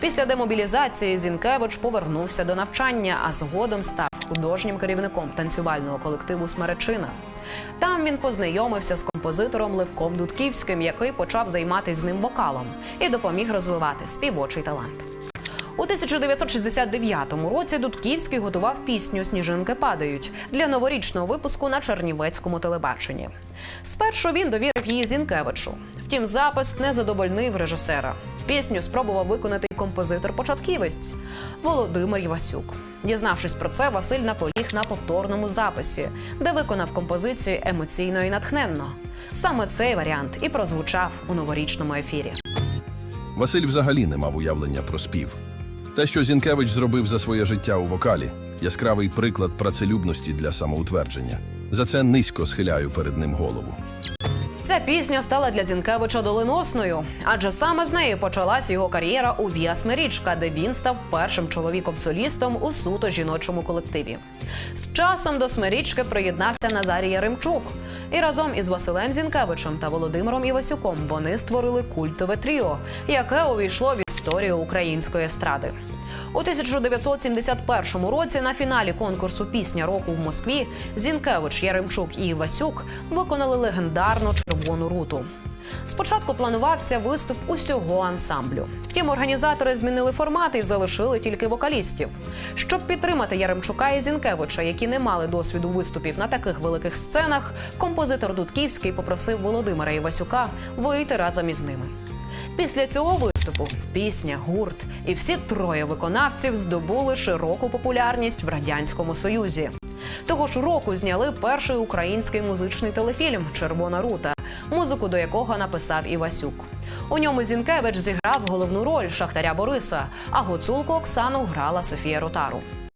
Після демобілізації Зінкевич повернувся до навчання, а згодом став художнім керівником танцювального колективу Смеречина. Там він познайомився з композитором Левком Дудківським, який почав займатися з ним вокалом і допоміг розвивати співочий талант. У 1969 році Дудківський готував пісню Сніжинки падають для новорічного випуску на Чернівецькому телебаченні. Спершу він довірив її Зінкевичу. Втім, запис не задовольнив режисера. Пісню спробував виконати композитор-початківець Володимир Івасюк. Дізнавшись про це, Василь наполіг на повторному записі, де виконав композицію емоційно і натхненно. Саме цей варіант і прозвучав у новорічному ефірі. Василь взагалі не мав уявлення про спів. Те, що Зінкевич зробив за своє життя у вокалі, яскравий приклад працелюбності для самоутвердження. За це низько схиляю перед ним голову. Ця пісня стала для Зінкевича доленосною, адже саме з неї почалась його кар'єра у Віа Смирічка, де він став першим чоловіком-солістом у суто жіночому колективі. З часом до Смирічки приєднався Назарій Яремчук, і разом із Василем Зінкевичем та Володимиром Івасюком вони створили культове тріо, яке увійшло в історію української естради. У 1971 році на фіналі конкурсу Пісня року в Москві Зінкевич, Яремчук і Івасюк виконали легендарну червону руту. Спочатку планувався виступ усього ансамблю. Втім, організатори змінили формат і залишили тільки вокалістів. Щоб підтримати Яремчука і Зінкевича, які не мали досвіду виступів на таких великих сценах, композитор Дудківський попросив Володимира Івасюка вийти разом із ними. Після цього виступу пісня, гурт і всі троє виконавців здобули широку популярність в радянському союзі. Того ж року зняли перший український музичний телефільм Червона рута, музику до якого написав Івасюк. У ньому Зінкевич зіграв головну роль шахтаря Бориса, а гуцулку Оксану грала Софія Ротару.